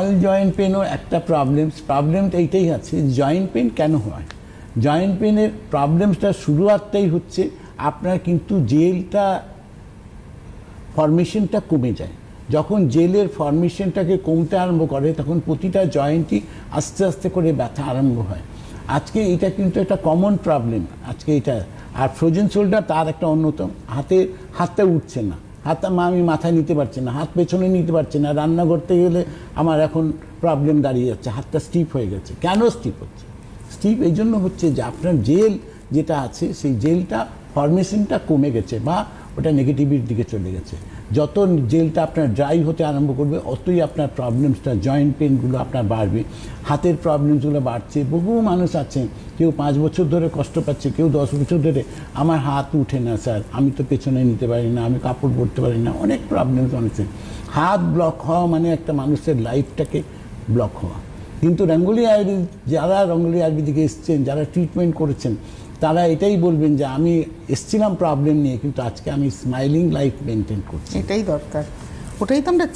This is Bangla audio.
বল জয়েন্ট পেনও একটা প্রবলেম প্রবলেমটা এইটাই আছে জয়েন্ট পেন কেন হয়? জয়েন্ট পেনের প্রবলেমসটা শুরুয়াতটাই হচ্ছে, আপনার কিন্তু জেলটা ফরমেশনটা কমে যায়। যখন জেলের ফরমেশনটাকে কমতে আরম্ভ করে, তখন প্রতিটা জয়েন্টই আস্তে আস্তে করে ব্যথা আরম্ভ হয়। আজকে এটা কিন্তু একটা কমন প্রবলেম আজকে এটা আর ফ্রোজেন শোল্ডার তার একটা অন্যতম, হাতে হাতটা উঠছে না। হাতটা মা আমি মাথায় নিতে পারছি না, হাত পেছনে নিতে পারছি না, রান্না করতে গেলে আমার এখন প্রবলেম দাঁড়িয়ে যাচ্ছে, হাতটা স্টিপ হয়ে গেছে। কেন স্টিপ হচ্ছে? স্টিপ এই জন্য হচ্ছে যে আপনার জেল যেটা আছে, সেই জেলটা ফরমেশনটা কমে গেছে বা ওটা নেগেটিভের দিকে চলে গেছে। যত জেলটা আপনার ড্রাই হতে আরম্ভ করবে, অতই আপনার প্রবলেমসটা জয়েন্ট পেনগুলো আপনার বাড়বে। হাতের প্রবলেমসগুলো বাড়ছে। বহু মানুষ আছেন, কেউ পাঁচ বছর ধরে কষ্ট পাচ্ছে, কেউ দশ বছর ধরে। আমার হাত উঠে না, স্যার। আমি তো পেছনে নিতে পারি না, আমি কাপড় পরতে পারি না। অনেক প্রবলেমস অনেক হাত ব্লক হওয়া মানে একটা মানুষের লাইফটাকে ব্লক হওয়া। কিন্তু রঙ্গোলি আয়ুর্বেদ, যারা রঙ্গোলি আয়ুর্বেদিকে এসছেন, যারা ট্রিটমেন্ট করেছেন, তারা এটাই বলবেন যে আমি এসছিলাম প্রবলেম নিয়ে, কিন্তু আজকে আমি স্মাইলিং লাইফ মেনটেন করছি। এটাই দরকার। ওটাই তো আমরা